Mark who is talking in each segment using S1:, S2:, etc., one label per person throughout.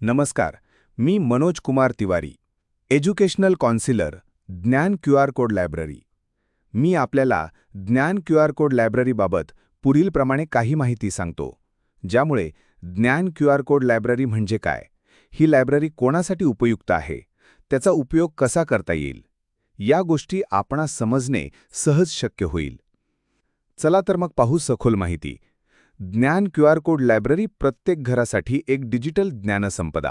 S1: नमस्कार मी Manoj Kumar Tiwari educational counsellor Gyan Q R code library. मी आपल्याला Gyan Q R code लायब्ररीबाबत पुढीलप्रमाणे काही माहिती सांगतो ज्यामुळे ज्ञान क्यू आर कोड लायब्ररी म्हणजे काय ही लायब्ररी कोणासाठी उपयुक्त आहे त्याचा उपयोग कसा करता येईल या गोष्टी आपणास समजणे सहज शक्य होईल. चला तर मग पाहू सखोल माहिती. ज्ञान क्यू आर कोड लायब्ररी प्रत्येक घरासाठी एक डिजिटल ज्ञानसंपदा.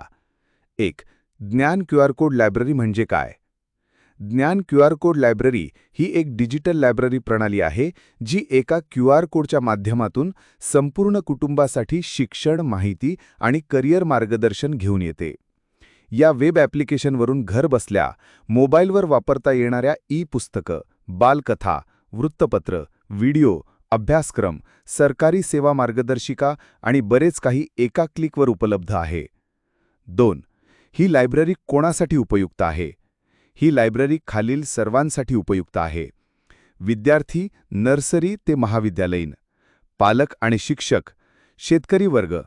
S1: एक ज्ञान क्यू आर कोड लायब्ररी म्हणजे काय? Gyan Q R code library ही एक डिजिटल लायब्ररी प्रणाली आहे जी एका क्यू आर कोडच्या माध्यमातून संपूर्ण कुटुंबासाठी शिक्षण माहिती आणि करिअर मार्गदर्शन घेऊन येते. या वेब ॲप्लिकेशनवरून घर बसल्या मोबाईलवर वापरता येणाऱ्या ई पुस्तकं बालकथा वृत्तपत्र व्हिडिओ अभ्यासक्रम सरकारी सेवा मार्गदर्शिका आणि बरेच काही एका क्लिकवर उपलब्ध आहे. दोन ही लायब्ररी कोणासाठी उपयुक्त आहे? ही लायब्ररी खालील सर्वांसाठी उपयुक्त आहे. विद्यार्थी नर्सरी ते महाविद्यालयीन. पालक आणि शिक्षक शेतकरी वर्ग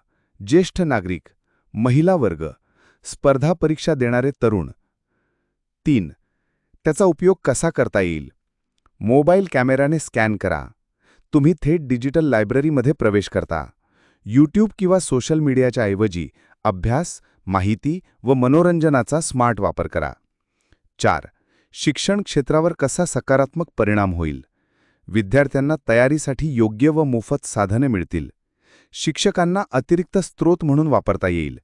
S1: ज्येष्ठ नागरिक महिला वर्ग स्पर्धा परीक्षा देणारे तरुण. तीन त्याचा उपयोग कसा करता येईल? मोबाईल कॅमेराने स्कॅन करा. तुम्ही थेट डिजिटल लायब्ररीमध्ये प्रवेश करता. यूट्यूब किंवा सोशल मीडियाच्या ऐवजी अभ्यास माहिती व मनोरंजनाचा स्मार्ट वापर करा. चार शिक्षण क्षेत्रावर कसा सकारात्मक परिणाम होईल? विद्यार्थ्यांना तयारीसाठी योग्य व मोफत साधने मिळतील. शिक्षकांना अतिरिक्त स्रोत म्हणून वापरता येईल.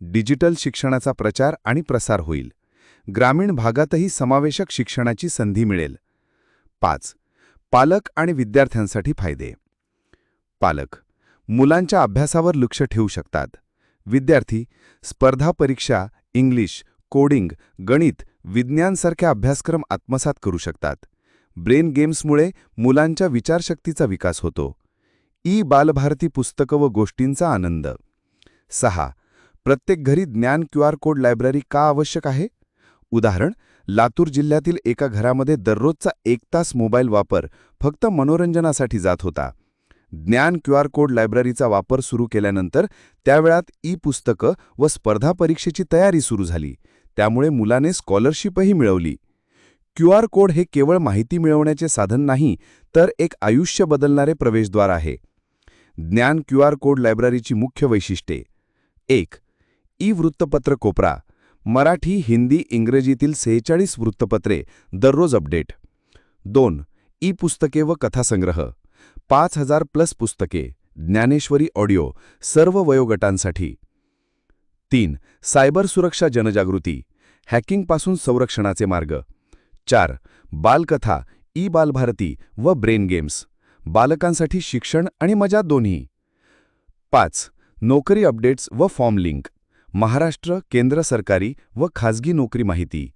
S1: डिजिटल शिक्षणाचा प्रचार आणि प्रसार होईल. ग्रामीण भागातही समावेशक शिक्षणाची संधी मिळेल. पाच पालक आणि विद्यार्थ्यांसाठी फायदे. पालक मुलांच्या अभ्यासावर लक्ष ठेवू शकतात. विद्यार्थी स्पर्धा परीक्षा इंग्लिश कोडिंग गणित विज्ञानसारख्या अभ्यासक्रम आत्मसात करू शकतात. ब्रेन गेम्समुळे मुलांच्या विचारशक्तीचा विकास होतो. ई बालभारती पुस्तकं व गोष्टींचा आनंद. सहा प्रत्येक घरी ज्ञान क्यू आर कोड लायब्ररी का आवश्यक आहे? उदाहरण लातूर जिल्ह्यातील एका घरामध्ये दररोजचा एक तास मोबाईल वापर फक्त मनोरंजनासाठी जात होता. ज्ञान क्यू आर कोड लायब्ररीचा वापर सुरू केल्यानंतर त्यावेळात ई पुस्तकं व स्पर्धा परीक्षेची तयारी सुरू झाली. त्यामुळे मुलाने स्कॉलरशिपही मिळवली. क्यू आर कोड हे केवळ माहिती मिळवण्याचे साधन नाही तर एक आयुष्य बदलणारे प्रवेशद्वार आहे. ज्ञान क्यू आर कोड लायब्ररीची मुख्य वैशिष्ट्ये. एक ई वृत्तपत्र कोपरा. मराठी हिंदी इंग्रजीतील सेहेचाळीस वृत्तपत्रे दररोज अपडेट. दोन ई पुस्तके व कथासंग्रह. पाच हजार प्लस पुस्तके ज्ञानेश्वरी ऑडिओ सर्व वयोगटांसाठी. तीन सायबर सुरक्षा जनजागृती हॅकिंगपासून संरक्षणाचे मार्ग. चार बालकथा ई बालभारती व ब्रेन गेम्स. बालकांसाठी शिक्षण आणि मजा दोन्ही. पाच नोकरी अपडेट्स व फॉर्म लिंक. महाराष्ट्र केंद्र सरकारी व खाजगी नोकरी माहिती.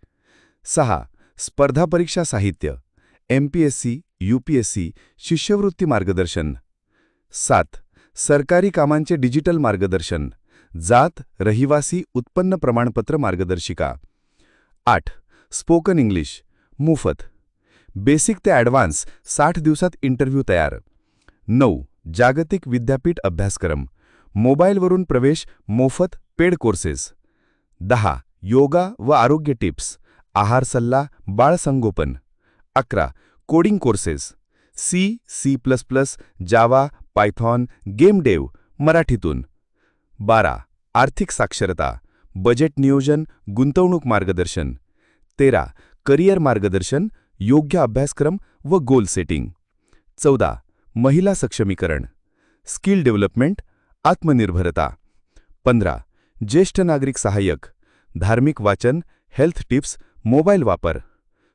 S1: सहा. स्पर्धा परीक्षा साहित्य. M P S C U P S C शिष्यवृत्ती मार्गदर्शन. सात. सरकारी कामांचे डिजिटल मार्गदर्शन. जात रहिवासी उत्पन्न प्रमाणपत्र मार्गदर्शिका. आठ. Spoken English. मोफत. बेसिक ते ॲडव्हान्स साठ दिवसात इंटरव्ह्यू तयार. नऊ. जागतिक विद्यापीठ अभ्यासक्रम. मोबाईलवरून प्रवेश मोफत पेड कोर्सेस. दहा योगा व आरोग्य टिप्स. आहार सल्ला बाळसंगोपन अकरा coding courses. C C plus plus Java Python game dev मराठीतून. बारा आर्थिक साक्षरता. बजेट नियोजन गुंतवणूक मार्गदर्शन. तेरा करिअर मार्गदर्शन योग्य अभ्यासक्रम व गोल सेटिंग. चौदा महिला सक्षमीकरण. स्किल डेव्हलपमेंट आत्मनिर्भरता. पंधरा, ज्येष्ठ नागरिक सहाय्यक, धार्मिक वाचन हेल्थ टिप्स मोबाईल वापर.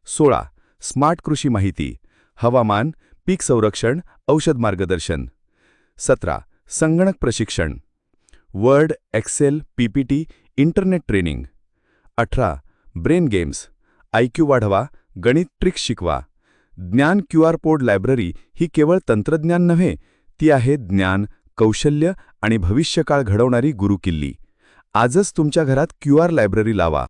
S1: सोळा स्मार्ट कृषी माहिती, हवामान, पीक संरक्षण, औषध मार्गदर्शन. सतरा, संगणक प्रशिक्षण. Word, Excel, PPT, internet training. अठरा, ब्रेन गेम्स. आयक्यू वाढवा, गणित ट्रिक्स शिकवा. Gyan Q R code library ही केवळ तंत्रज्ञान नव्हे, ती आहे ज्ञान कौशल्य आणि भविष्यकाळ घडवणारी गुरुकिल्ली. आजच तुमच्या घरात क्यू आर लायब्ररी लावा.